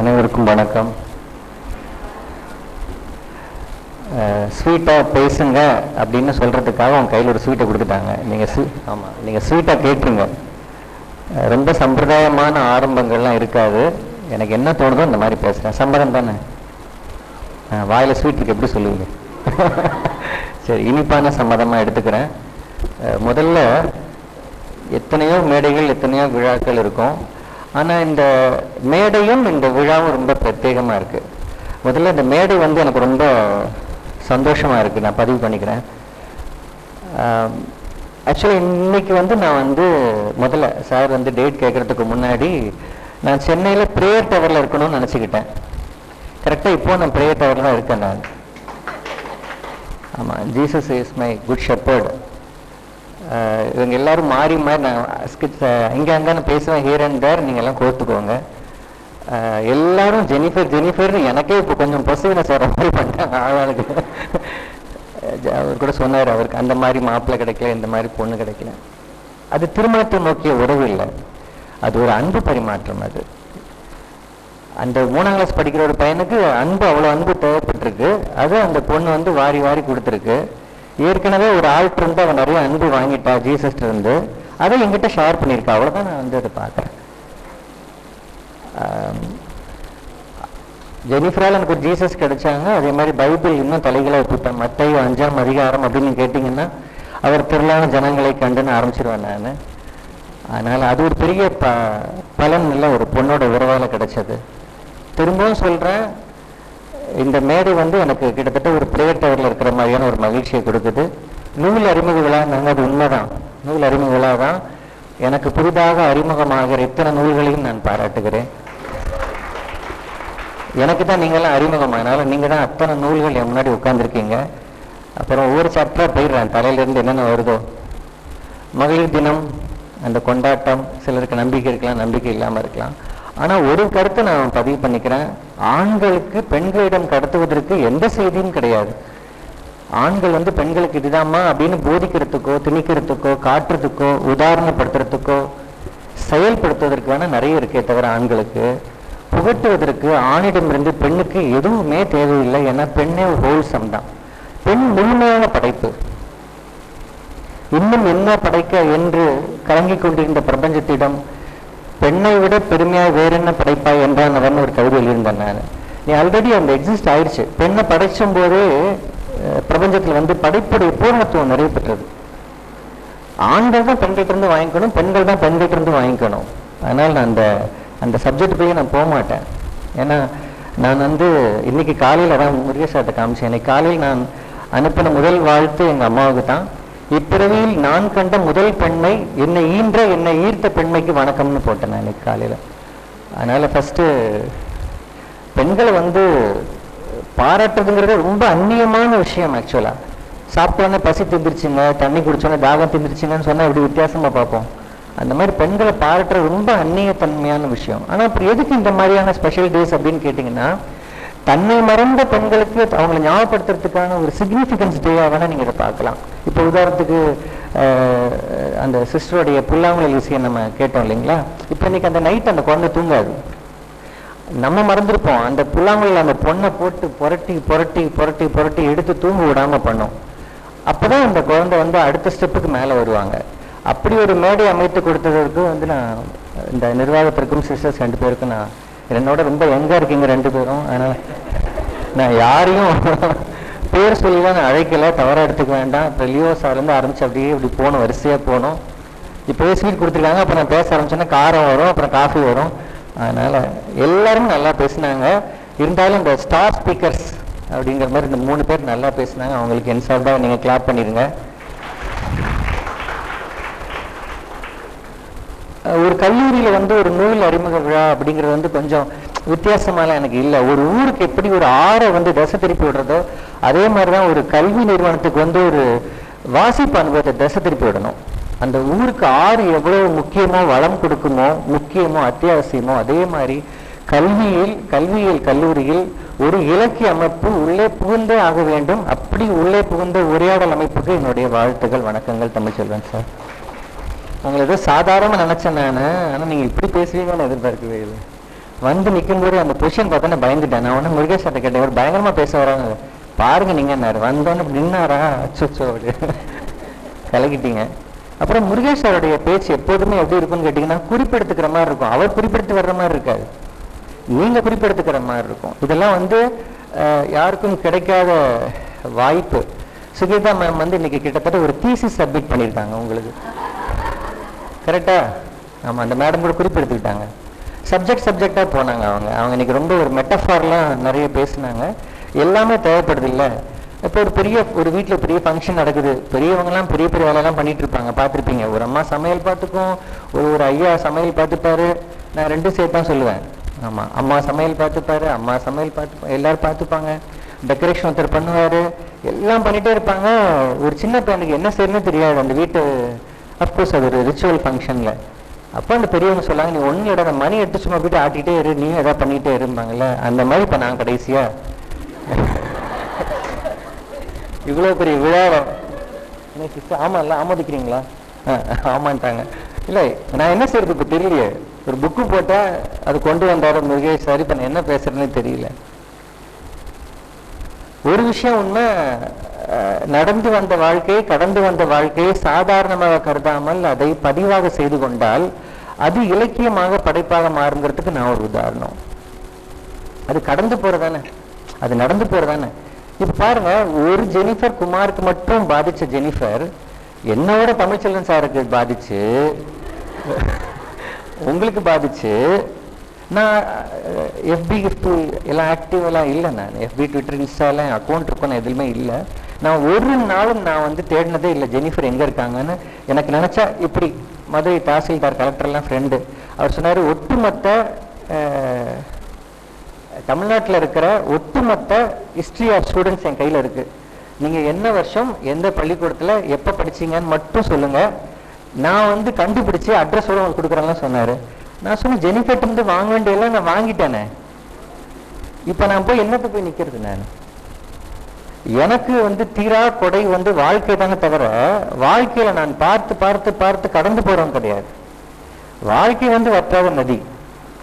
அனைவருக்கும் வணக்கம். ஸ்வீட்டாக பேசுங்க அப்படின்னு சொல்கிறதுக்காக உங்கள் கையில் ஒரு ஸ்வீட்டை கொடுத்துட்டாங்க. நீங்கள் ஸ்வீ ஆமாம் நீங்கள் ஸ்வீட்டாக கேட்டீங்க ரொம்ப சம்பிரதாயமான ஆரம்பங்கள்லாம் இருக்காது. எனக்கு என்ன தோணுதோ அந்த மாதிரி பேசுகிறேன் சம்பரம் தானே? வாயில் ஸ்வீட்டுக்கு எப்படி சொல்லுவீங்க? சரி இனிப்பான சம்மதமாக எடுத்துக்கிறேன். முதல்ல எத்தனையோ மேடைகள் எத்தனையோ விழாக்கள் இருக்கும். ஆனால் இந்த மேடையும் இந்த விழாவும் ரொம்ப பிரத்யேகமாக இருக்குது முதல்ல இந்த மேடை வந்து எனக்கு ரொம்ப சந்தோஷமாக இருக்குது நான் பதிவு பண்ணிக்கிறேன். ஆக்சுவலி இன்னைக்கு வந்து நான் வந்து முதல்ல சார் வந்து டேட் கேட்கறதுக்கு முன்னாடி நான் சென்னையில் ப்ரேயர் டவரில் இருக்கணும்னு நினச்சிக்கிட்டேன். கரெக்டாக இப்போ நான் ப்ரேயர் டவரில் தான் இருக்கேன் நான். ஆமாம் Jesus is my good shepherd இவங்க எல்லாரும் மாறி மாறி நான் ஸ்கிட் இங்கே அங்கே பேசுவேன் ஹியர் அண்ட் தேர் நீங்கள் எல்லாம் கோர்த்துக்கோங்க எல்லாரும் ஜெனிஃபர் ஜெனிஃபர்னு எனக்கே இப்போ கொஞ்சம் பொசிவ்னஸ் வர மாதிரி பண்ணிட்டாங்க ஆளாளுக்கு. அவர் கூட சொன்னார் அவருக்கு அந்த மாதிரி மாப்பிள்ளை கிடைக்கல இந்த மாதிரி பொண்ணு கிடைக்கல. அது திருமணத்தை நோக்கிய உறவு இல்லை. அது ஒரு அன்பு பரிமாற்றம் அது. அந்த மூணாம் கிளாஸ் படிக்கிற ஒரு பையனுக்கு அன்பு அவ்வளோ அன்பு தேவைப்பட்டிருக்கு. அது அந்த பொண்ணு வந்து வாரி வாரி கொடுத்துருக்கு. ஏற்கனவே ஒரு ஆள்கிட்ட இருந்து அவன் நிறைய அன்பு வாங்கிட்டா ஜீசஸ்ட் இருந்து. அதை என்கிட்ட ஷேர் பண்ணியிருக்கா. அவ்வளோதான் நான் வந்து அதை பார்க்குறேன். ஜெனிஃபரால் எனக்கு ஒரு ஜீசஸ் கிடைச்சாங்க. அதே மாதிரி பைபிள் இன்னும் தலைகளை விட்டுட்டேன் மத்தையும் அஞ்சாம் அதிகாரம் அப்படின்னு கேட்டிங்கன்னா அவர் திரளான ஜனங்களை கண்டுன்னு ஆரம்பிச்சிருவேன் நான். அதனால் அது ஒரு பெரிய ப பலன் இல்லை. ஒரு பொண்ணோட உறவால் கிடைச்சது. திரும்பவும் சொல்கிறேன் இந்த மேடை வந்து எனக்கு கிட்டத்தட்ட ஒரு ப்ரேயர் டவரில் இருக்கிற மாதிரியான ஒரு மகிழ்ச்சியை கொடுக்குது. நூல் அறிமுக விழா நாங்கள் அது உண்மைதான். நூல் அறிமுக விழா தான் எனக்கு புதிதாக அறிமுகமாகிற இத்தனை நூல்களையும் நான் பாராட்டுகிறேன். எனக்கு தான் நீங்களாம் அறிமுகமானால நீங்கள் தான் அத்தனை நூல்கள் என் முன்னாடி உட்காந்துருக்கீங்க அப்புறம் ஒவ்வொரு சாப்டராக போயிடுறேன். தலையிலேருந்து என்னென்ன வருதோ. மகளிர் தினம் அந்த கொண்டாட்டம் சிலருக்கு நம்பிக்கை இருக்கலாம் நம்பிக்கை இல்லாமல் இருக்கலாம். ஆனால் ஒரு கருத்தை நான் பதிவு பண்ணிக்கிறேன். ஆண்களுக்கு பெண்களிடம் கடத்துவதற்கு எந்த செய்தியும் கிடையாது. ஆண்கள் வந்து பெண்களுக்கு இதுதாம்மா அப்படின்னு போதிக்கிறதுக்கோ திணிக்கிறதுக்கோ காட்டுறதுக்கோ உதாரணப்படுத்துறதுக்கோ செயல்படுத்துவதற்கு வேணால் நிறைய இருக்கே தவிர ஆண்களுக்கு புகட்டுவதற்கு ஆணிடமிருந்து பெண்ணுக்கு எதுவுமே தேவையில்லை ஏன்னா பெண்ணே ஹோல்சம் தான். பெண் முழுமையான படைப்பு. இன்னும் என்ன படைக்க என்று கலங்கிக் கொண்டிருந்த பிரபஞ்சத்திடம் பெண்ணை விட பெருமையாக வேற என்ன படைப்பாய் என்றான் அவன் ஒரு கவிதை எழுதியிருந்தேன் நான் நீ ஆல்ரெடி அந்த எக்ஸிஸ்ட் ஆயிடுச்சு. பெண்ணை படைச்சும் போதே பிரபஞ்சத்தில் வந்து படைப்புடைய பூர்ணத்துவம் நிறைய பெற்றது ஆண்கள் தான் பெண்கிட்ட இருந்து வாங்கிக்கணும் பெண்கள் தான் பெண்கிட்ட இருந்து வாங்கிக்கணும். அதனால் நான் அந்த அந்த சப்ஜெக்ட் போய் நான் போக மாட்டேன். ஏன்னா நான் வந்து இன்னைக்கு காலையில் தான் முருகேசார்ட்ட காமிச்சேன். இன்னைக்கு காலையில் நான் அனுப்பின முதல் வாழ்த்து எங்கள் அம்மாவுக்கு தான். இப்பிறவியில் நான் கண்ட முதல் பெண்மை என்னை ஈன்ற என்னை ஈர்த்த பெண்மைக்கு வணக்கம்னு போட்டேன் நான் இன்னைக்கு காலையில். அதனால் ஃபஸ்ட்டு பெண்களை வந்து பாராட்டுறதுங்கிறது ரொம்ப அந்நியமான விஷயம் ஆக்சுவலாக சாப்பிட்டோன்னே பசி திந்திருச்சுங்க தண்ணி குடிச்சோன்னே தாகம் திந்திருச்சுங்கன்னு சொன்னால் இப்படி வித்தியாசமாக பார்ப்போம்? அந்த மாதிரி பெண்களை பாராட்டுறது ரொம்ப அந்நியத்தன்மையான விஷயம். ஆனால் அப்புறம் எதுக்கு இந்த மாதிரியான ஸ்பெஷல் டேஸ் அப்படின்னு கேட்டிங்கன்னா தன்னை மறந்த பெண்களுக்கு அவங்களை ஞாபகப்படுத்துறதுக்கான ஒரு சிக்னிஃபிகன்ஸ் டேவாக வேணால் நீங்கள் இதை பார்க்கலாம். இப்போ உதாரணத்துக்கு அந்த சிஸ்டருடைய புல்லாங்குழல் இசையை நம்ம கேட்டோம் இல்லைங்களா? இப்போ இன்னைக்கு அந்த நைட் அந்த குழந்தை தூங்காது. நம்ம மறந்துருப்போம். அந்த புல்லாங்குழல் அந்த பொண்ணை போட்டு புரட்டி புரட்டி புரட்டி புரட்டி எடுத்து தூங்க விடாம பண்ணோம். அப்பதான் அந்த குழந்தை வந்து அடுத்த ஸ்டெப்புக்கு மேலே வருவாங்க. அப்படி ஒரு மேடை அமைத்து கொடுத்ததற்கு வந்து நான் இந்த நிர்வாகத்திற்கும் சிஸ்டர்ஸ் ரெண்டு பேருக்கும் நான் என்னோட ரொம்ப யங்கா இருக்கீங்க ரெண்டு பேரும். அதனால நான் யாரையும் பேர் சொல்லிலாம் நான் அழைக்கல. தவறாக எடுத்துக்க வேண்டாம். இப்போ லியோ சார்லேருந்து ஆரம்பிச்சு அப்படியே இப்படி போகணும் வரிசையா போகணும் இப்போவே ஸ்வீட் கொடுத்துருக்காங்க. அப்புறம் நான் பேச ஆரம்பிச்சேன்னா காரம் வரும் அப்புறம் காஃபி வரும். அதனால எல்லாரும் நல்லா பேசினாங்க. இருந்தாலும் இந்த ஸ்டார் ஸ்பீக்கர்ஸ் அப்படிங்கிற மாதிரி இந்த மூணு பேர் நல்லா பேசினாங்க. அவங்களுக்கு என் சார்பாக நீங்கள் கிளாப் பண்ணிடுங்க ஒரு கல்லூரியில் வந்து ஒரு நூல் அறிமுக விழா அப்படிங்கிறது வந்து கொஞ்சம் வித்தியாசமாலாம் எனக்கு இல்லை. ஒரு ஊருக்கு எப்படி ஒரு ஆறை வந்து திசை திருப்பி விடுறதோ அதே மாதிரி தான் ஒரு கல்வி நிறுவனத்துக்கு வந்து ஒரு வாசிப்பு அனுபவத்தை தசை திருப்பி விடணும். அந்த ஊருக்கு ஆறு எவ்வளோ முக்கியமோ வளம் கொடுக்குமோ முக்கியமோ அத்தியாவசியமோ அதே மாதிரி கல்வியில் கல்வியியல் கல்லூரியில் ஒரு இலக்கிய அமைப்பு உள்ளே புகுந்தே ஆக வேண்டும். அப்படி உள்ளே புகுந்த உரையாடல் அமைப்புக்கு என்னுடைய வாழ்த்துக்கள் வணக்கங்கள் தமிழ்ச்செல்வன் சார். உங்களை ஏதோ சாதாரண நினைச்சேன் நான். ஆனால் நீங்கள் இப்படி பேசுவீங்கன்னு எதிர்பார்க்கவே இல்லை. வந்து நிற்கும்போது அந்த பொசிஷன் பார்த்தோன்னே பயந்துட்டேன். நான் உடனே முருகேஷ் சார்ட்ட கேட்டேன் இவர் பயங்கரமாக பேச வராங்க பாருங்க நீங்கள் வந்தோடனே வந்தோன்னு நின்னாரா? அச்சோ அப்படி கலக்கிட்டீங்க. அப்புறம் முருகேஷ் அவருடைய பேச்சு எப்போதுமே எப்படி இருக்கும்னு கேட்டிங்கன்னா குறிப்பெடுத்துக்கிற மாதிரி இருக்கும். அவர் குறிப்பெடுத்து வர்ற மாதிரி இருக்காது. நீங்கள் குறிப்பெடுத்துக்கிற மாதிரி இருக்கும். இதெல்லாம் வந்து யாருக்கும் கிடைக்காத வாய்ப்பு. சுகேதா மேம் வந்து இன்னைக்கு கிட்டத்தட்ட ஒரு தீசி சப்மிட் பண்ணியிருக்காங்க உங்களுக்கு. கரெக்டா ஆமாம் அந்த மேடம் கூட குறிப்பெடுத்துக்கிட்டாங்க. சப்ஜெக்ட் சப்ஜெக்டாக போனாங்க அவங்க. அவங்க இன்னைக்கு ரொம்ப ஒரு மெட்டஃபார்லாம் நிறைய பேசுனாங்க. எல்லாமே தேவைப்படுது இல்லை இப்போ ஒரு பெரிய ஒரு வீட்டில் பெரிய ஃபங்க்ஷன் நடக்குது. பெரியவங்கலாம் பெரிய பெரிய வேலைலாம் பண்ணிட்டு இருப்பாங்க பார்த்துருப்பீங்க. ஒரு அம்மா சமையல் பார்த்துக்கும் ஒரு ஒரு ஐயா சமையல் பார்த்துப்பாரு. நான் ரெண்டும் சேர்த்து தான் சொல்லுவேன். ஆமாம் அம்மா சமையல் பார்த்துப்பாரு அம்மா சமையல் பார்த்து எல்லோரும் பார்த்துப்பாங்க. டெக்கரேஷன் ஒருத்தர் பண்ணுவார். எல்லாம் பண்ணிகிட்டே இருப்பாங்க. ஒரு சின்ன பையனுக்கு என்ன செய்யணும்னு தெரியாது. அந்த வீட்டு அப்கோர்ஸ் அது ஒரு ரிச்சுவல் ஃபங்க்ஷன்ல அப்போ அந்த பெரியவங்க சொல்லாங்க நீ ஒண்ணு இடம் மணி எடுத்து சும்மா போயிட்டு ஆட்டிகிட்டே இரு நீ எதாவது பண்ணிகிட்டே இருப்பாங்கல்ல அந்த மாதிரி இப்போ நான் கடைசியா. இவ்வளோ பெரிய விழாவம் என்ன சிஸ்டர் ஆமா ஆமோதிக்கிறீங்களா? ஆ, ஆமான்ட்டாங்க. இல்லை நான் என்ன செய்யறது இப்போ தெரியலையே. ஒரு புக்கு போட்டால் அது கொண்டு வந்தாரோ முருகேஷ் சார் இப்போ நான் என்ன பேசுறேன்னு தெரியல. ஒரு விஷயம் உண்மை நடந்து வந்த வாழ்க்கையை கடந்து வந்த வாழ்க்கையை சாதாரணமாக கருதாமல் அதை பதிவாக செய்து கொண்டால் அது இலக்கியமாக படைப்பாக மாறுங்கிறதுக்கு நான் ஒரு உதாரணம். அது கடந்து போறதானே? அது நடந்து போறதானே? இப்ப பாருங்க ஒரு ஜெனிஃபர் குமாருக்கு மட்டும் பாதிச்ச ஜெனிஃபர் என்னோட தமிழ்ச்செல்வன் சாருக்கு பாதிச்சு உங்களுக்கு பாதிச்சு நான் எஃபி கிஃப்ட் எல்லாம் ஆக்டிவ் எல்லாம் இல்லை நான். எஃபி ட்விட்டர் இன்ஸ்டா எல்லாம் அக்கௌண்ட் இருக்கும் எதுவுமே இல்லை. நான் ஒரு நாளும் நான் வந்து தேடினதே இல்லை. ஜெனிஃபர் எங்கே இருக்காங்கன்னு எனக்கு நினச்சா இப்படி மதுரை தாசில்தார் கலெக்டர்லாம் ஃப்ரெண்டு அவர் சொன்னார் ஒட்டுமொத்த தமிழ்நாட்டில் இருக்கிற ஒட்டுமொத்த ஹிஸ்ட்ரி ஆஃப் ஸ்டூடெண்ட்ஸ் என் கையில் இருக்குது நீங்கள் என்ன வருஷம் எந்த பள்ளிக்கூடத்தில் எப்போ படிச்சீங்கன்னு மட்டும் சொல்லுங்கள் நான் வந்து கண்டுபிடிச்சி அட்ரஸோட உங்களுக்கு கொடுக்குறேன்லாம் சொன்னார். நான் சொன்னேன் ஜெனிஃபர்ட் வந்து வாங்க வேண்டியெல்லாம் நான் வாங்கிட்டேனே. இப்போ நான் போய் என்னத்தை போய் நிற்கிறது நான்? எனக்கு வந்து தீரா கொடை வந்து வாழ்க்கை தானே தவிர வாழ்க்கையில நான் பார்த்து பார்த்து பார்த்து கடந்து போறவன் கிடையாது. வாழ்க்கை வந்து வற்றாத நதி.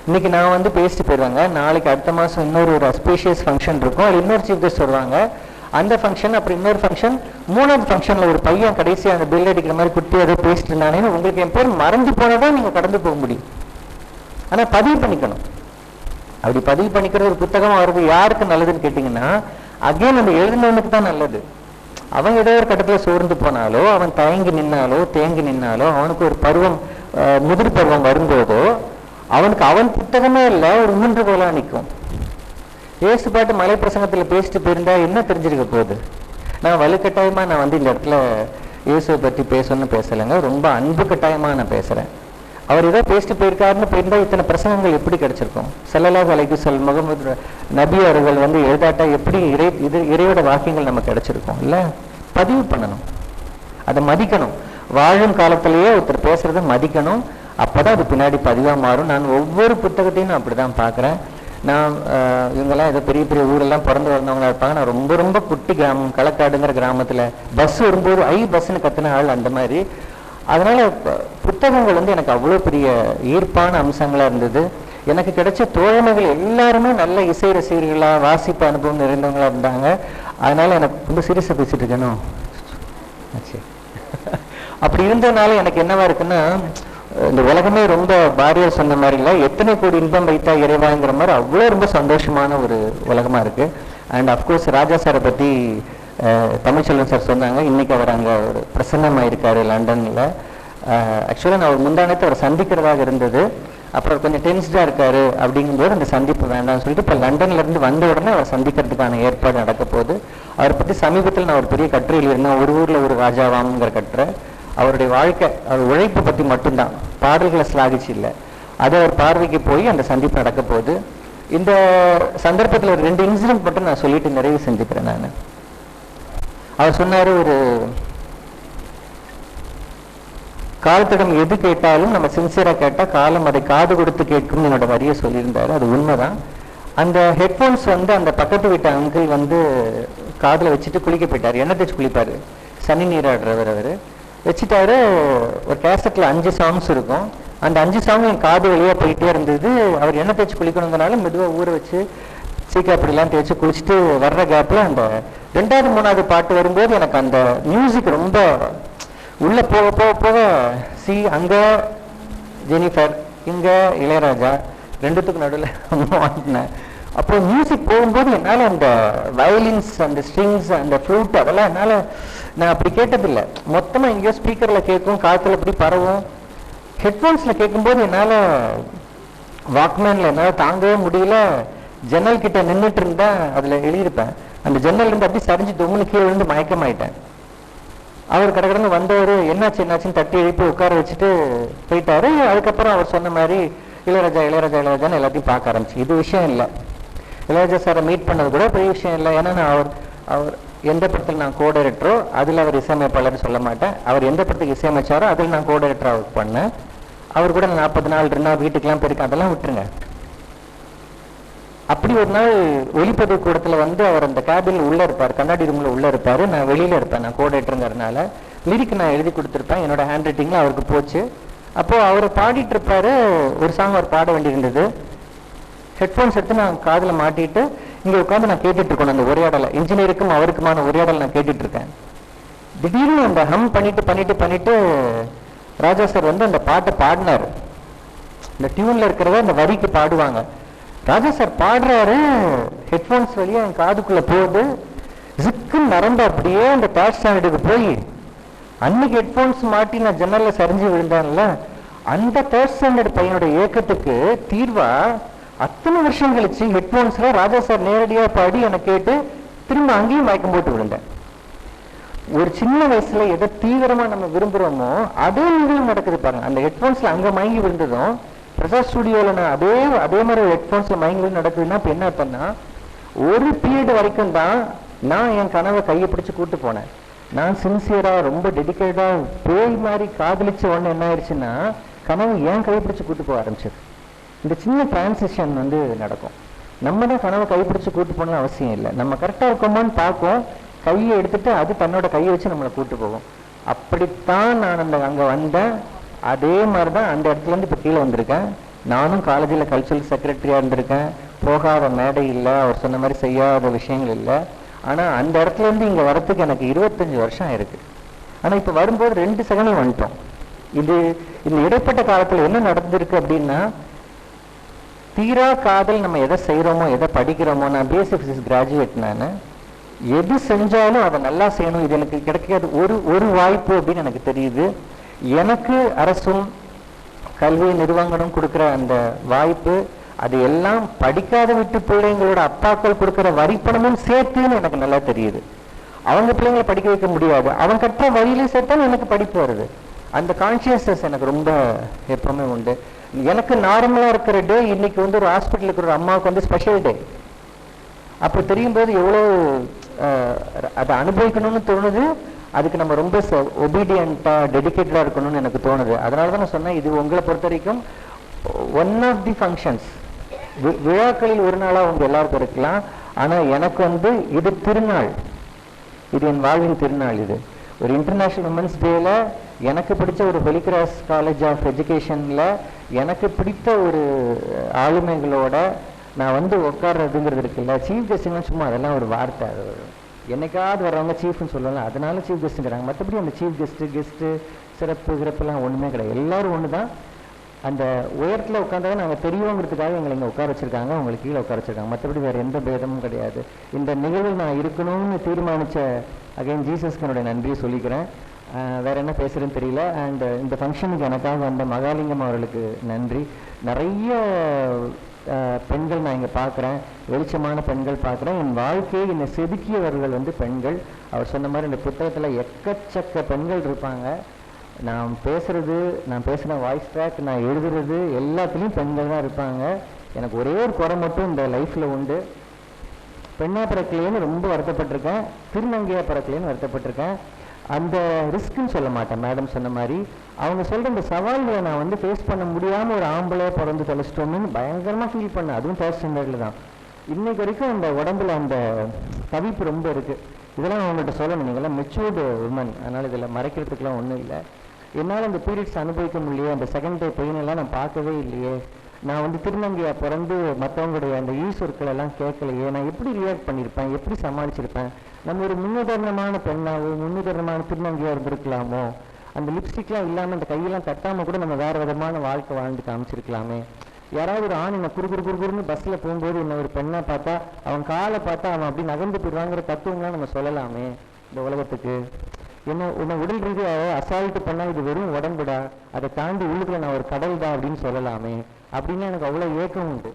இன்னைக்கு நான் வந்து பேசிட்டு போயிடுவாங்க. நாளைக்கு அடுத்த மாசம் இன்னொரு ஒரு அஸ்பீஷியஸ் ஃபங்க்ஷன் இருக்கும். அது இன்னொரு சீஃப் கெஸ்ட் வருவாங்க. அந்த ஃபங்க்ஷன் அப்புறம் இன்னொரு ஃபங்க்ஷன் மூணாவது ஃபங்க்ஷன்ல ஒரு பையன் கடைசி அந்த பில் அடிக்கிற மாதிரி குட்டி ஏதோ பேசிட்டு இருந்தானேன்னு உங்களுக்கு என் பேர் மறந்து போனதான் நீங்க கடந்து போக முடியும். ஆனா பதிவு பண்ணிக்கணும். அப்படி பதிவு பண்ணிக்கிற ஒரு புத்தகம் வருது. யாருக்கு நல்லதுன்னு கேட்டீங்கன்னா அகைன் அந்த எழுதினவனுக்கு தான் நல்லது. அவன் ஏதோ ஒரு கட்டத்தில் சோர்ந்து போனாலோ அவன் தயங்கி நின்னாலோ தேங்கி நின்னாலோ அவனுக்கு ஒரு பருவம் முதிர் பருவம் வரும்போதோ அவனுக்கு அவன் புத்தகமே இல்லை ஒரு மூன்று போலா நிற்கும் ஏசு பாட்டு மலை பிரசங்கத்தில் பேசிட்டு போயிருந்தா என்ன தெரிஞ்சிருக்க போகுது? நான் வலுக்கட்டாயமாக நான் வந்து இந்த இடத்துல இயேசுவை பற்றி பேசணும்னு பேசலைங்க. ரொம்ப அன்பு கட்டாயமாக நான் பேசுறேன். அவர் ஏதோ பேசிட்டு போயிருக்காருன்னு போயிருந்தா இத்தனை பிரசங்கங்கள் எப்படி கிடைச்சிருக்கும்? செல்லலாக அலைக்கு செல் முகமது நபி அவர்கள் வந்து எழுதாட்டா எப்படி இறை இது இறையோட வாக்கியங்கள் நமக்கு கிடைச்சிருக்கும்? இல்ல? பதிவு பண்ணணும். அதை மதிக்கணும். வாழும் காலத்திலேயே ஒருத்தர் பேசுறத மதிக்கணும். அப்பதான் அது பின்னாடி பதிவா மாறும். நான் ஒவ்வொரு புத்தகத்தையும் நான் அப்படிதான் பார்க்குறேன். நான் இவங்கெல்லாம் ஏதோ பெரிய பெரிய ஊரெல்லாம் பிறந்து வந்தவங்களா இருப்பாங்க. நான் ரொம்ப ரொம்ப குட்டி கிராமம் களக்காடுங்கிற கிராமத்துல. பஸ் வரும்போது ஐ பஸ்ன்னு கத்துன ஆள் அந்த மாதிரி. அதனால் புத்தகங்கள் வந்து எனக்கு அவ்வளோ பெரிய ஈர்ப்பான அம்சங்களாக இருந்தது. எனக்கு கிடைச்ச தோழமைகள் எல்லாருமே நல்ல இசை ரசிகர்களாக வாசிப்பு அனுபவம் நிறைந்தவங்களாக இருந்தாங்க. அதனால் எனக்கு ரொம்ப சீரியஸா பேசிட்டு இருக்கணும் ஆச்சு. அப்படி இருந்ததுனால எனக்கு என்னவா இருக்குன்னா இந்த உலகமே ரொம்ப பாரியர் சொன்ன மாதிரி எத்தனை கோடி இன்பம் வைத்தா இறைவாங்கிற மாதிரி அவ்வளோ ரொம்ப சந்தோஷமான ஒரு உலகமாக இருக்குது அண்ட் அஃப்கோர்ஸ் ராஜா சாரை பற்றி தமிழ்ச்செல்வன் சார் சொன்னாங்க இன்னைக்கு அவர் அங்கே ஒரு பிரசன்னமாயிருக்காரு லண்டனில். ஆக்சுவலாக நான் ஒரு முந்தானத்தை அவர் சந்திக்கிறதாக இருந்தது. அப்புறம் கொஞ்சம் டென்ஸ்டாக இருக்காரு அப்படிங்கும்போது அந்த சந்திப்பு வேண்டாம்னு சொல்லிட்டு இப்போ லண்டன்லேருந்து வந்த உடனே அவர் சந்திக்கிறதுக்கான ஏற்பாடு நடக்க போகுது. அவரை பற்றி சமீபத்தில் நான் ஒரு பெரிய கட்டுரை எழுதியிருந்தேன் ஒரு ஊரில் ஒரு ராஜாவாம்ங்கிற கட்டுரை. அவருடைய வாழ்க்கை அவர் உழைப்பு பற்றி மட்டும்தான் பாடல்களை ஸ்லாகிச்சு இல்லை. அது அவர் பார்வைக்கு போய் அந்த சந்திப்பு நடக்க போகுது. இந்த சந்தர்ப்பத்தில் ஒரு ரெண்டு இன்சிடென்ட் மட்டும் நான் சொல்லிட்டு நிறைவு செஞ்சுக்கிறேன் நான். அவர் சொன்னார் ஒரு காலத்திடம் எது கேட்டாலும் நம்ம சின்சியராக கேட்டால் காலம் அதை காது கொடுத்து கேட்கும் என்னோட வரியை சொல்லியிருந்தார். அது உண்மைதான். அந்த ஹெட்ஃபோன்ஸ் வந்து அந்த பக்கத்து வீட்டு அங்கிள் வந்து காதில் வச்சுட்டு குளிக்க போயிட்டார். எண்ணெய் தேய்ச்சி குளிப்பார். சனி நீராடுறவர் அவர். வச்சுட்டாரு ஒரு கேசட்டில் அஞ்சு சாங்ஸ் இருக்கும். அந்த அஞ்சு சாங் என் காது வழியாக போயிட்டே இருந்தது. அவர் எண்ணெய் தேய்ச்சி குளிக்கணுங்கிறனால மெதுவாக ஊற வச்சு சீக்காப்படிலாம் தேய்ச்சி குளிச்சுட்டு வர்ற கேப்பில் அந்த ரெண்டாவது மூணாவது பாட்டு வரும்போது எனக்கு அந்த மியூசிக் ரொம்ப உள்ளே போக போக போக சி அங்கே ஜெனிஃபர் இங்கே இளையராஜா ரெண்டுத்துக்கும் நடுவில் வாங்கினேன் அப்போ மியூசிக் போகும்போது என்னால் அந்த வயலின்ஸ் அந்த ஸ்ட்ரிங்ஸ் அந்த ஃப்ளூட் அதெல்லாம் என்னால் நான் அப்படி கேட்டதில்லை. மொத்தமாக எங்கேயோ ஸ்பீக்கரில் கேட்கும் காற்றுல அப்படி பரவும். ஹெட்ஃபோன்ஸில் கேட்கும்போது என்னால் வாக்மேனில் என்னால் தாங்கவே முடியல. ஜன்னல் கிட்ட நின்றுட்டு இருந்தா அதில் எழுதியிருப்பேன். அந்த ஜன்னல் இருந்து அப்படியே சரிஞ்சு தொம்முன்னு கீழே விழுந்து மயக்கமாயிட்டேன். அவர் கடகடன்னு வந்தவர் என்னாச்சு என்னாச்சுன்னு தட்டி எழுப்பி உட்கார வச்சுட்டு போயிட்டாரு. அதுக்கப்புறம் அவர் சொன்ன மாதிரி இளையராஜா இளையராஜா இளையராஜான்னு எல்லாத்தையும் பார்க்க ஆரம்பிச்சு. இது விஷயம் இல்லை. இளையராஜா சாரை மீட் பண்ணது கூட பெரிய விஷயம் இல்லை. ஏன்னா நான் அவர் அவர் எந்த படத்தில் நான் கோ டைரக்டரோ அதில் அவர் இசையமைப்பாளர்னு சொல்ல மாட்டேன். அவர் எந்த படத்துக்கு இசையமைச்சாரோ அதில் நான் கோ டைரக்டராக ஒர்க் பண்ணேன். அவர் கூட நாற்பது நாள் இருந்தால் வீட்டுக்கெல்லாம் போயிருக்கேன் அதெல்லாம் விட்டுருங்க. அப்படி ஒரு நாள் ஒளிப்பதிவு கூடத்தில் வந்து அவர் அந்த கேபின் உள்ளே இருப்பார். கண்ணாடி ரூமில் உள்ளே இருப்பார். நான் வெளியில் இருப்பேன். நான் கோடேட்டருங்கிறதுனால லிரிக் நான் எழுதி கொடுத்துருப்பேன். என்னோட ஹேண்ட் ரைட்டிங்கில் அவருக்கு போச்சு. அப்போது அவர் பாடிட்டு இருப்பார். ஒரு சாங் அவர் பாட வேண்டியிருந்தது. ஹெட்ஃபோன்ஸ் எடுத்து நான் காதில் மாட்டிட்டு இங்கே உட்காந்து நான் கேட்டுட்டு இருக்கணும். அந்த உரையாடலை. இன்ஜினியருக்கும் அவருக்குமான உரையாடலை நான் கேட்டுட்டு இருக்கேன். திடீர்னு அந்த ஹம் பண்ணிட்டு பண்ணிட்டு பண்ணிட்டு ராஜா சார் வந்து அந்த பாட்டை பாடினாரு. இந்த டியூனில் இருக்கிறத அந்த வரிக்கு பாடுவாங்க. ராஜா சார் பாடுறாரு. ஹெட்ஃபோன்ஸ் வழியா என் காதுக்குள்ள போகுது. ஜிக்குன்னு நரம்பு அப்படியே அந்த தேர்ட் ஸ்டாண்டர்டுக்கு போய் அன்னைக்கு ஹெட்ஃபோன்ஸ் மாட்டி நான் ஜன்னல்ல சரிஞ்சு விழுந்தேன்ல. அந்த தேர்ட் ஸ்டாண்டர்ட் பையனோட ஏக்கத்துக்கு தீர்வா அத்தனை வருஷம் கழிச்சு ஹெட்ஃபோன்ஸ்ல ராஜா சார் நேரடியா பாடி என்னை கேட்டு திரும்ப அங்கேயும் மயக்கம் போட்டு விழுந்தேன். ஒரு சின்ன வயசுல எதை தீவிரமா நம்ம விரும்புறோமோ அதே நிகழ்வு நடக்குது பாருங்க. அந்த ஹெட்ஃபோன்ஸ்ல அங்க மயங்கி விழுந்ததும் பிரசாத் ஸ்டுடியோவில் நான் அதே அதே மாதிரி ஹெட்ஃபோன்ஸ்ல மயங்கி நடக்குதுன்னா இப்போ என்ன பண்ணால் ஒரு பீரியட் வரைக்கும் தான் நான் என் கனவை கையை பிடிச்சி கூப்பிட்டு போனேன். நான் சின்சியராக ரொம்ப டெடிக்கேட்டாக பேய் மாதிரி காதலிச்ச உடனே என்ன ஆயிடுச்சுன்னா கனவு ஏன் கையை பிடிச்சி கூட்டு போக ஆரம்பிச்சது. இந்த சின்ன டிரான்சிஷன் வந்து நடக்கும். நம்ம தான் கனவை கைப்பிடிச்சு கூட்டு போகணும்னு அவசியம் இல்லை. நம்ம கரெக்டாக இருக்கோமான்னு பார்க்கும். கையை எடுத்துட்டு அது தன்னோட கையை வச்சு நம்மளை கூட்டு போகும். அப்படித்தான் நான் அந்த அங்கே வந்தேன். அதே மாதிரி தான் அந்த இடத்துல இருந்து இப்போ கீழே வந்திருக்கேன். நானும் காலேஜில் கல்ச்சுரல் செக்ரட்டரியாக இருந்திருக்கேன். போகாத மேடை இல்லை அவர் சொன்ன மாதிரி செய்யாத விஷயங்கள் இல்லை. ஆனால் அந்த இடத்துல இருந்து இங்கே வரத்துக்கு எனக்கு இருபத்தஞ்சி வருஷம் ஆயிருக்கு. ஆனால் இப்போ வரும்போது ரெண்டு செகண்டும் வந்துட்டோம். இது இந்த இடைப்பட்ட காலத்தில் என்ன நடந்திருக்கு அப்படின்னா தீரா காதல் நம்ம எதை செய்கிறோமோ எதை படிக்கிறோமோ நான் பிஎஸ்சி ஃபிசிக்ஸ் கிராஜுவேட் நான் எது செஞ்சாலும் அதை நல்லா செய்யணும். இது எனக்கு கிடைக்காது. ஒரு ஒரு வாய்ப்பு அப்படின்னு எனக்கு தெரியுது. எனக்கு அரசும் கல்வி நிறுவனங்களும் கொடுக்குற அந்த வாய்ப்பு அது எல்லாம் படிக்காத விட்டு பிள்ளைங்களோட அப்பாக்கள் கொடுக்குற வரிப்பணமும் சேர்த்துன்னு எனக்கு நல்லா தெரியுது. அவங்க பிள்ளைங்களை படிக்க வைக்க முடியாது. அவன் கட்டுற வரியில சேர்த்தா எனக்கு படிப்பு வருது. அந்த கான்சியஸ்னஸ் எனக்கு ரொம்ப எப்பவுமே உண்டு. எனக்கு நார்மலாக இருக்கிற டே இன்னைக்கு வந்து ஒரு ஹாஸ்பிட்டல் இருக்கிற ஒரு அம்மாவுக்கு வந்து ஸ்பெஷல் டே அப்போ தெரியும் போது எவ்வளோ அதை அனுபவிக்கணும்னு தோணுது. அதுக்கு நம்ம ரொம்ப ஒபீடியண்ட்டாக டெடிக்கேட்டடாக இருக்கணும்னு எனக்கு தோணுது. அதனால தான் நான் சொன்னேன் இது உங்களை பொறுத்த வரைக்கும் ஒன் ஆஃப் தி ஃபங்க்ஷன்ஸ் விழாக்களில் ஒரு நாளாக உங்க எல்லாருக்கும் இருக்கலாம். ஆனால் எனக்கு வந்து இது திருநாள். இது என் வாழ்வின் திருநாள் இது. ஒரு இன்டர்நேஷனல் உமன்ஸ் டேல எனக்கு பிடிச்ச ஒரு ஹெலிகிராஸ் காலேஜ் ஆஃப் எஜுகேஷன்ல எனக்கு பிடித்த ஒரு ஆளுமைகளோட நான் வந்து உட்கார்றதுங்கிறது இருக்குல்ல. சீஃப் கெஸ்ட்னு சும்மா அதெல்லாம் ஒரு வார்த்தை. என்னைக்காவது வர்றவங்க சீஃப்னு சொல்லலாம். அதனால சீஃப் கெஸ்ட்டுங்கிறாங்க மற்றபடி அந்த சீஃப் கெஸ்ட்டு கெஸ்ட்டு சிறப்பு சிறப்புலாம் ஒன்றுமே கிடையாது. எல்லோரும் ஒன்று தான் அந்த உயரத்தில் உட்காந்தா நாங்கள் தெரியுங்கிறதுக்காக எங்களை இங்கே உட்கார வச்சிருக்காங்க. உங்களுக்கு கீழே உட்கார வச்சிருக்காங்க. மற்றபடி வேறு எந்த பேதமும் கிடையாது. இந்த நிகழ்வில் நான் இருக்கணும்னு தீர்மானித்த அகைன் ஜீசஸ்க்கு என்னுடைய நன்றியை சொல்லிக்கிறேன். வேறு என்ன பேசுகிறேன்னு தெரியல. அண்ட் இந்த ஃபங்க்ஷனுக்கு எனக்காக வந்த மகாலிங்கம் அவர்களுக்கு நன்றி. நிறைய பெண்கள் நான் இங்கே பார்க்குறேன். வெளிச்சமான பெண்கள் பார்க்குறேன். என் வாழ்க்கையை என்னை செதுக்கியவர்கள் வந்து பெண்கள். அவர் சொன்ன மாதிரி இந்த புத்தகத்தில் எக்கச்சக்க பெண்கள் இருப்பாங்க. நான் பேசுறது நான் பேசுன வாய்ஸ் ட்ராக் நான் எழுதுறது எல்லாத்துலேயும் பெண்கள் தான் இருப்பாங்க. எனக்கு ஒரே ஒரு குறை மட்டும் இந்த லைஃப்பில் உண்டு. பெண்ணா பிறக்கலையேன்னு ரொம்ப வருத்தப்பட்டிருக்கேன். திருநங்கையா பிறக்கலையேன்னு வருத்தப்பட்டிருக்கேன். அந்த ரிஸ்க்குன்னு சொல்ல மாட்டேன். மேடம் சொன்ன மாதிரி அவங்க சொல்கிற இந்த சவால்களை நான் வந்து ஃபேஸ் பண்ண முடியாமல் ஒரு ஆம்பளை பிறந்து தொலைச்சிட்டோம்னு பயங்கரமாக ஃபீல் பண்ணேன். அதுவும் ஃபர்ஸ்ட் ஸ்டாண்டர்டில் தான். இன்னைக்கு வரைக்கும் அந்த உடம்புல அந்த தவிப்பு ரொம்ப இருக்குது இதெல்லாம் நான் உங்கள்கிட்ட சொல்லணும். நீங்கள்லாம் மெச்சூர்டு உமன் அதனால் இதில் மறைக்கிறதுக்குலாம் ஒன்றும் இல்லை. என்னால் அந்த பீரியட்ஸ் அனுபவிக்க முடியலையே. அந்த செகண்ட் டே பெயினெல்லாம் நான் பார்க்கவே இல்லையே. நான் வந்து திருநங்கையா பிறந்து மற்றவங்களுடைய அந்த ஈ சொற்களெல்லாம் கேட்கலையே. நான் எப்படி ரியாக்ட் பண்ணியிருப்பேன் எப்படி சமாளிச்சிருப்பேன்? நம்ம ஒரு முன்னுதாரணமான பெண்ணாவோ முன்னுதாரணமான திருநங்கையா இருந்திருக்கலாமோ அந்த லிப்ஸ்டிக்லாம் இல்லாமல் அந்த கையெல்லாம் தட்டாமல் கூட நம்ம வேறு விதமான வாழ்க்கை வாழ்ந்து காமிச்சிருக்கலாமே. யாராவது ஒரு ஆண் என்ன குறு குறு குறுன்னு பஸ்ஸில் போகும்போது என்ன ஒரு பெண்ணை பார்த்தா அவன் காலை பார்த்தா அவன் அப்படி நகர்ந்து போயிடுவாங்கிற தத்துவம்லாம் நம்ம சொல்லலாமே இந்த உலகத்துக்கு. என்ன உன்னை உடல் ரீதியாக அசால்ட்டு பண்ணால் இது வெறும் உடம்புடா அதை தாண்டி உள்ளுக்குள்ள நான் ஒரு கடல் தான் அப்படின்னு சொல்லலாமே. அப்படின்னு எனக்கு அவ்வளோ ஏக்கம் உண்டு.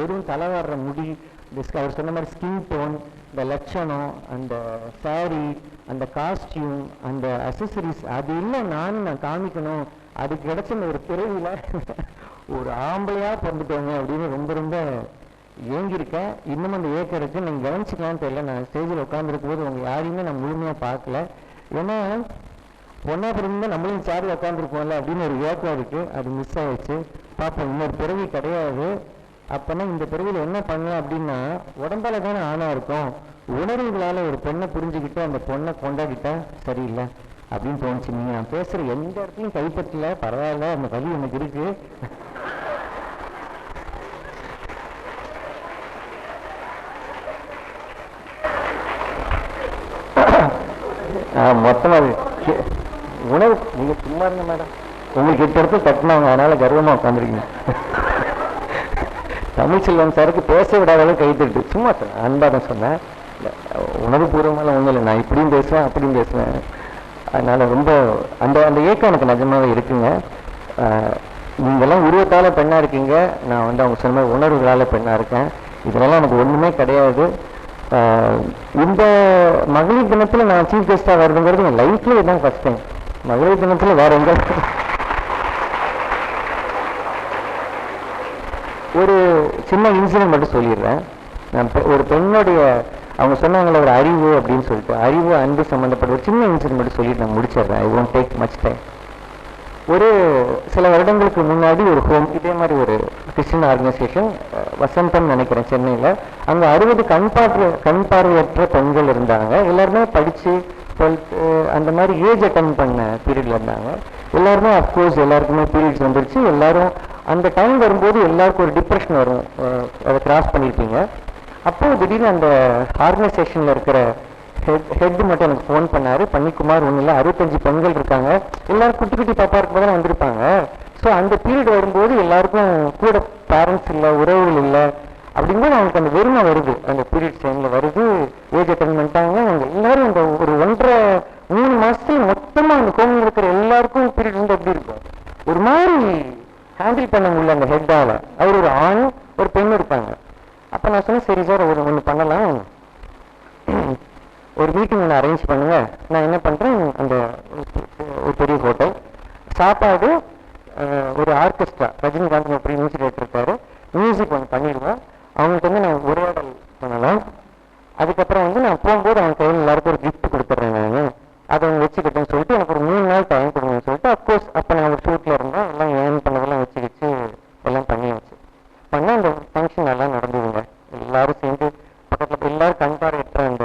வெறும் தலை வர்ற முடி இந்த அவர் சொன்ன மாதிரி ஸ்கின் டோன் இந்த லட்சணம் அந்த saree அந்த காஸ்டியூம் அந்த அசசரிஸ் அது இல்லை நானும் நான் காமிக்கணும்? அது கிடைச்ச ஒரு பிறவில ஒரு ஆம்பளையாக பிறந்துட்டோங்க அப்படின்னு ரொம்ப ரொம்ப ஏங்கியிருக்கேன் இன்னும் அந்த ஏக்கம் இருக்குது நீங்க கவனிச்சுக்கலாம்னு தெரியல. நான் ஸ்டேஜில் உட்காந்துருக்கும் போது உங்கள் யாரையுமே நான் முழுமையாக பார்க்கல. ஏன்னா பொண்ணா பிறந்த நம்மளும் சேரில் உட்காந்துருப்போம்ல அப்படின்னு ஒரு ஏக்கம் இருக்குது அது மிஸ் ஆயிடுச்சு. பார்ப்போம். இன்னொரு பிறவி கிடையாது. அப்பனா இந்த பிறவியில் என்ன பண்ணலாம் அப்படின்னா உடம்பால தானே ஆணாக இருக்கும். உணர்வுகளால் ஒரு பெண்ணை புரிஞ்சுக்கிட்டு அந்த பொண்ணை கொண்டாடிட்டா சரியில்லை அப்படின்னு தோணுச்சு. நீங்கள் நான் பேசுகிற எந்த இடத்துலையும் கைப்பற்றல. பரவாயில்ல அந்த வழி எனக்கு இருக்கு. மொத்தமாக அது உணவு நீங்கள் சும்மா இருங்க மேடம் உங்களுக்கு எட்டு இடத்துல தட்டினாங்க. அதனால் கர்வமாக உட்காந்துருக்கீங்க தமிழ் செல்வன் சாருக்கு பேச விடாதளவு அளவுக்கு கை தட்டு சும்மா அன்பாக தான் சொன்னேன். இல்ல, உணர்வுபூர்வமாலாம் ஒன்றும் இல்லை. நான் இப்படியும் பேசுவேன் அப்படியும் பேசுவேன். அதனால் ரொம்ப அந்த அந்த ஏக்கம் எனக்கு நிஜமாகவே இருக்குங்க. நீங்கள்லாம் உருவத்தால் பெண்ணாக இருக்கீங்க. நான் வந்து அவங்க சொன்ன மாதிரி உணர்வுகளால் பெண்ணாக இருக்கேன். இதெல்லாம் எனக்கு ஒன்றுமே கிடையாது. இந்த மகளிர் தினத்தில் நான் சீஃப் கெஸ்ட்டாக வருதுங்கிறது என் லைஃப்லேயே இதுதான் ஃபஸ்ட் டைம் மகளிர் தினத்தில் வேறு எங்கே ஒரு சின்ன இன்சிடென்ட் மட்டும் சொல்லிடுறேன். நான் ஒரு பெண்ணுடைய அவங்க சொன்னாங்களே ஒரு அறிவு அப்படின்னு சொல்லிட்டு அறிவு அன்பு சம்மந்தப்பட்ட ஒரு சின்ன இன்சிடென்ட் மட்டும் சொல்லிட்டு நான் முடிச்சிடுறேன். I won't take much time ஒரு சில வருடங்களுக்கு முன்னாடி ஒரு ஹோம் இதே மாதிரி ஒரு கிறிஸ்டின் ஆர்கனைசேஷன் வசந்தம் நினைக்கிறேன் சென்னையில். அங்கே அறுபது கண் பார்வை கண் பார்வையற்ற பெண்கள் இருந்தாங்க. எல்லாருமே படித்து டுவெல்த்து அந்த மாதிரி ஏஜ் அட்டன் பண்ண பீரியட்ல இருந்தாங்க. எல்லாருமே அஃப்கோர்ஸ் எல்லாருக்குமே பீரியட்ஸ் வந்துருச்சு. எல்லாரும் அந்த டைம் வரும்போது எல்லாருக்கும் ஒரு டிப்ரெஷன் வரும். அதை கிராஸ் பண்ணியிருப்பீங்க அப்போது திடீர்னு அந்த ஆர்கனைசேஷனில் இருக்கிற ஹெட் ஹெட் மட்டும் எனக்கு ஃபோன் பண்ணார். பன்னிக்குமார் ஒன்றும் இல்லை அறுபத்தஞ்சு பெண்கள் இருக்காங்க. எல்லோரும் குட்டி குட்டி பாப்பா இருக்கும்போது தான் வந்திருப்பாங்க. ஸோ அந்த பீரியட் வரும்போது எல்லாருக்கும் கூட பேரண்ட்ஸ் இல்லை உறவுகள் இல்லை அப்படிங்கும்போது அவங்களுக்கு அந்த வெறுமை வருது. அந்த பீரியட் டைமில் வருது. ஏஜ் அட்டன் பண்ணிட்டாங்க. அவங்க எல்லாரும் அந்த ஒரு ஒன்றரை மூணு மாசத்துல மொத்தமாக அந்த கோமில் இருக்கிற எல்லாருக்கும் பீரியட் வந்து எப்படி இருக்கும் ஒரு மாதிரி ஹேண்டில் பண்ண முடியல அந்த ஹெட்டால் அவர் ஒரு ஆண் ஒரு பெண் இருப்பாங்க. அப்போ நான் சொன்னேன் சரி சார் ஒரு ஒன்று பண்ணலாம். ஒரு மீட்டிங் ஒன்று அரேஞ்ச் பண்ணுங்க. நான் என்ன பண்ணுறேன் அந்த ஒரு பெரிய ஹோட்டல் சாப்பாடு ஒரு ஆர்கெஸ்ட்ரா ரஜினிகாந்த் அப்படி மியூசிக் இருக்காரு. மியூசிக் ஒன்று பண்ணிடுவேன் அவங்களுக்கு வந்து நான் உரையாடல் பண்ணலாம். அதுக்கப்புறம் வந்து நான் போகும்போது அவங்க கையில் எல்லாருக்கும் ஒரு கிஃப்ட் கொடுத்துட்றேன் நான். அதை அவங்க வச்சுக்கிட்டேன்னு சொல்லிட்டு எனக்கு ஒரு மூணு நாள் டைம் கொடுங்கன்னு சொல்லிட்டு அப்கோர்ஸ் அப்போ நான் ஒரு ஷூட்டில் இருந்தேன். எல்லாம் ஏர்ன் பண்ணதெல்லாம் வச்சு வச்சு எல்லாம் பண்ணியாச்சு. பண்ணால் அந்த ஃபங்க்ஷன் நல்லா நடந்ததுங்க. எல்லாரும் சேர்ந்து பக்கத்தில் எல்லாரும் கண்பார் எட்டுறாங்க